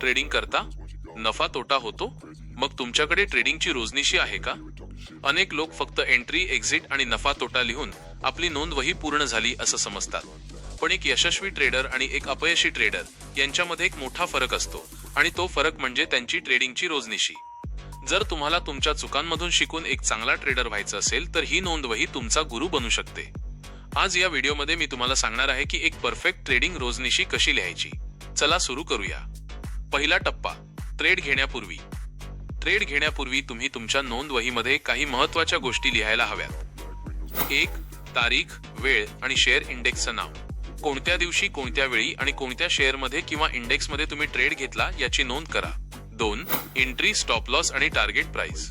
Trading करता नफा तोटा होतो मग तुमच्याकडे ट्रेडिंगची रोजनिशी आहे का? अनेक लोक फक्त एंट्री एक्झिट आणि नफा तोटा लिहून आपली नोंद वही पूर्ण झाली असं समजतात. पण एक यशस्वी ट्रेडर आणि एक अपयशी ट्रेडर यांच्यामध्ये एक मोठा फरक असतो आणि तो फरक म्हणजे त्यांची ट्रेडिंगची रोजनिशी. जर तुम्हाला तुमच्या चुकांमधून शिकून एक चांगला ट्रेडर व्हायचं असेल तर ही नोंद वही तुमचा गुरु बनू शकते. आज या व्हिडिओमध्ये मी तुम्हाला सांगणार आहे की एक परफेक्ट ट्रेडिंग रोजनिशी कशी लिहायची. चला सुरू करूया. पहिला टप्पा ट्रेड घेण्यापूर्वी. ट्रेड घेण्यापूर्वी तुम्ही तुमच्या नोंद वहीमध्ये काही महत्त्वाच्या गोष्टी लिहायला हव्यात. एक तारीख वेळ आणि शेअर इंडेक्सचं नाव. कोणत्या दिवशी कोणत्या वेळी आणि कोणत्या शेअरमध्ये किंवा इंडेक्समध्ये तुम्ही ट्रेड घेतला याची नोंद करा. दोन एंट्री स्टॉप लॉस आणि टार्गेट प्राइस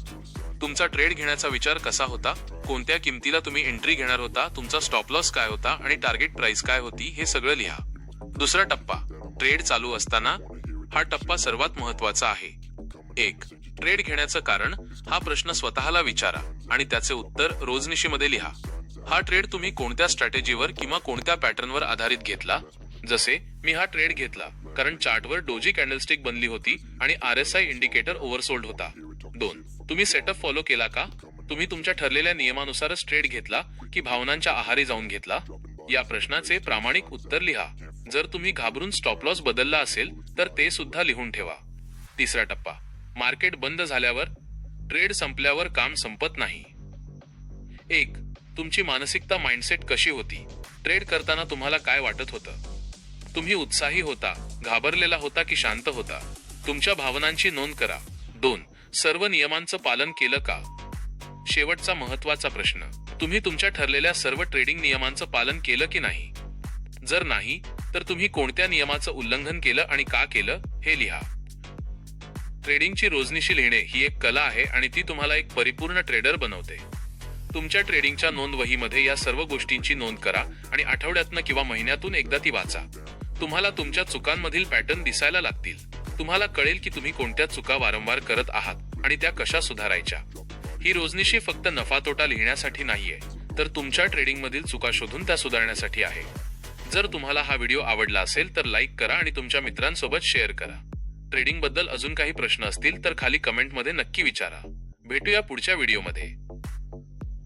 तुमचा ट्रेड घेण्याचा विचार कसा होता? कोणत्या किमतीला तुम्ही एंट्री घेणार होता? तुमचा स्टॉप लॉस काय होता? आणि टार्गेट प्राइस काय होती? हे सगळं लिहा. दुसरा टप्पा ट्रेड चालू असताना हा टप्पा सर्वात महत्त्वाचा आहे. एक ट्रेड घेण्याचं कारण हा प्रश्न स्वतःला विचारा आणि त्याचे उत्तर रोजनिशीमध्ये लिहा. हा ट्रेड तुम्ही कोणत्या स्ट्रॅटेजीवर किंवा कोणत्या पॅटर्नवर आधारित घेतला? जसे मी हा ट्रेड घेतला कारण चार्टवर डोजी कॅन्डलस्टिक बनली होती आणि R S I indicator oversold होता. दोन तुम्ही सेटअप फॉलो केला का? तुम्ही तुमच्या ठरलेल्या नियमानुसारच ट्रेड घेतला की भावनांच्या आहारी जाऊन घेतला? या प्रश्नाचे प्रामाणिक उत्तर लिहा. जर तुम्ही घाबरून स्टॉप लॉस बदलला असेल तर ते सुद्धा लिहून ठेवा. तिसरा टप्पा. मार्केट बंद झाल्यावर ट्रेड संपल्यावर काम संपत नाही. एक तुमची मानसिकता माइंडसेट कशी होती? ट्रेड करताना तुम्हाला काय वाटत होतं? तुम्ही उत्साही होता घाबरलेला होता की शांत होता? तुमच्या भावनांची नोंद करा. दोन सर्व नियमांचं पालन केलं का? शेवटचा महत्त्वाचा प्रश्न. तुम्ही तुमच्या ठरलेल्या सर्व ट्रेडिंग नियमांचं पालन केलं की नाही? जर नाही तर तुम्ही कोणत्या नियमाचं उल्लंघन केलं आणि का केलं हे लिहा. ट्रेडिंगची रोजनिशी लिहिणे ही एक कला आहे आणि ती तुम्हाला एक परिपूर्ण ट्रेडर बनवते. तुमच्या ट्रेडिंगच्या नोंद वहीमध्ये या सर्व गोष्टींची नोंद करा आणि आठवड्यातनं किंवा महिन्यातून एकदा ती वाचा. तुम्हाला तुमच्या चुकांमधील पॅटर्न दिसायला लागतील. तुम्हाला कळेल की तुम्ही कोणत्या चुका वारंवार करत आहात आणि त्या कशा सुधारायच्या. ही रोजनिशी फक्त नफा तोटा लिहिण्यासाठी नाहीये तर तुमच्या ट्रेडिंगमधील चुका शोधून त्या सुधारण्यासाठी आहे. जर तुम्हाला हा व्हिडिओ आवडला असेल तर लाईक करा आणि तुमच्या मित्रांसोबत शेअर करा. ट्रेडिंगबद्दल अजून काही प्रश्न असतील तर खाली कमेंटमध्ये नक्की विचारा. भेटूया पुढच्या व्हिडिओमध्ये.